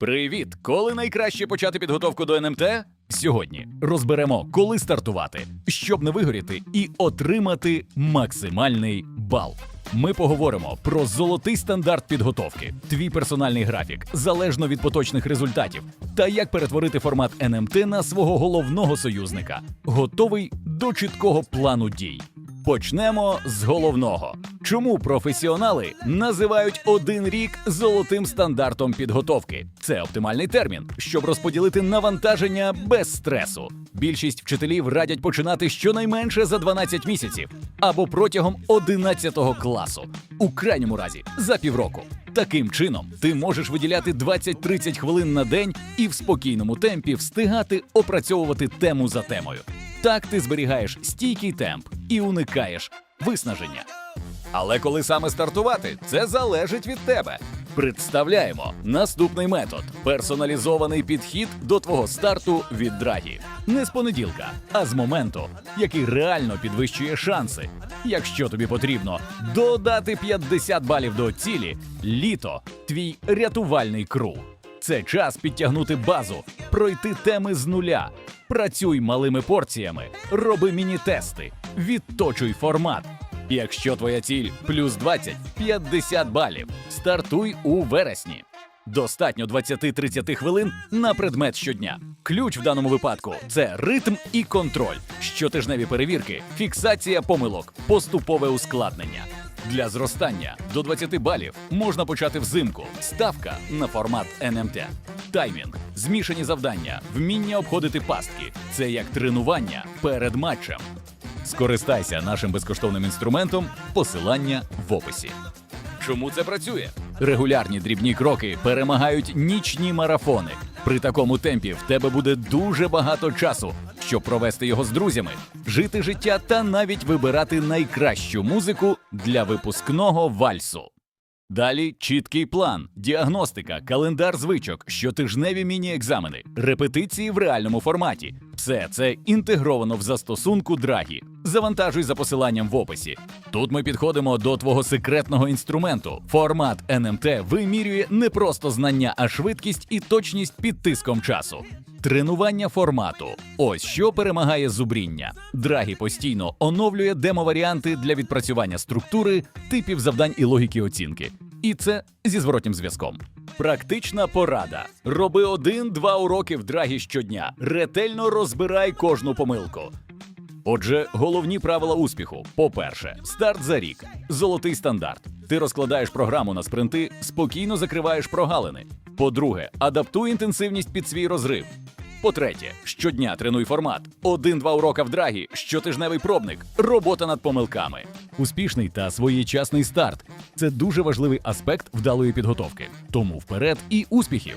Привіт! Коли найкраще почати підготовку до НМТ? Сьогодні розберемо, коли стартувати, щоб не вигоріти і отримати максимальний бал. Ми поговоримо про золотий стандарт підготовки, твій персональний графік, залежно від поточних результатів, та як перетворити формат НМТ на свого головного союзника, готовий до чіткого плану дій. Почнемо з головного. Чому професіонали називають один рік золотим стандартом підготовки? Це оптимальний термін, щоб розподілити навантаження без стресу. Більшість вчителів радять починати щонайменше за 12 місяців або протягом 11 класу, у крайньому разі за півроку. Таким чином, ти можеш виділяти 20-30 хвилин на день і в спокійному темпі встигати опрацьовувати тему за темою. Так ти зберігаєш стійкий темп і уникаєш виснаження. Але коли саме стартувати, це залежить від тебе. Представляємо наступний метод персоналізований підхід до твого старту від драгі. Не з понеділка, а з моменту, який реально підвищує шанси. Якщо тобі потрібно додати 50 балів до цілі, літо твій рятувальний круг. Це час підтягнути базу, пройти теми з нуля. Працюй малими порціями, роби міні-тести, відточуй формат. Якщо твоя ціль плюс 20 50 балів, стартуй у вересні. Достатньо 20-30 хвилин на предмет щодня. Ключ в даному випадку це ритм і контроль, щотижневі перевірки, фіксація помилок, поступове ускладнення. Для зростання до 20 балів можна почати взимку. Ставка на формат НМТ. Таймінг, змішані завдання, вміння обходити пастки. Це як тренування перед матчем. Скористайся нашим безкоштовним інструментом, посилання в описі. Чому це працює? Регулярні дрібні кроки перемагають нічні марафони. При такому темпі в тебе буде дуже багато часу, щоб провести його з друзями, жити життя та навіть вибирати найкращу музику для випускного вальсу. Далі чіткий план, діагностика, календар звичок, щотижневі міні-екзамени, репетиції в реальному форматі. Все це інтегровано в застосунку Драгі. Завантажуй за посиланням в описі. Тут ми підходимо до твого секретного інструменту. Формат НМТ вимірює не просто знання, а швидкість і точність під тиском часу. Тренування формату. Ось що перемагає зубріння. Драгі постійно оновлює демо-варіанти для відпрацювання структури, типів завдань і логіки оцінки. І це зі зворотнім зв'язком. Практична порада. Роби один-два уроки в драгі щодня. Ретельно розбирай кожну помилку. Отже, головні правила успіху: по-перше, старт за рік, золотий стандарт. Ти розкладаєш програму на спринти, спокійно закриваєш прогалини. По-друге, адаптуй інтенсивність під свій розрив. По-третє, щодня тренуй формат. Один-два урока в драгі, щотижневий пробник, робота над помилками. Успішний та своєчасний старт це дуже важливий аспект вдалої підготовки. Тому вперед і успіхів!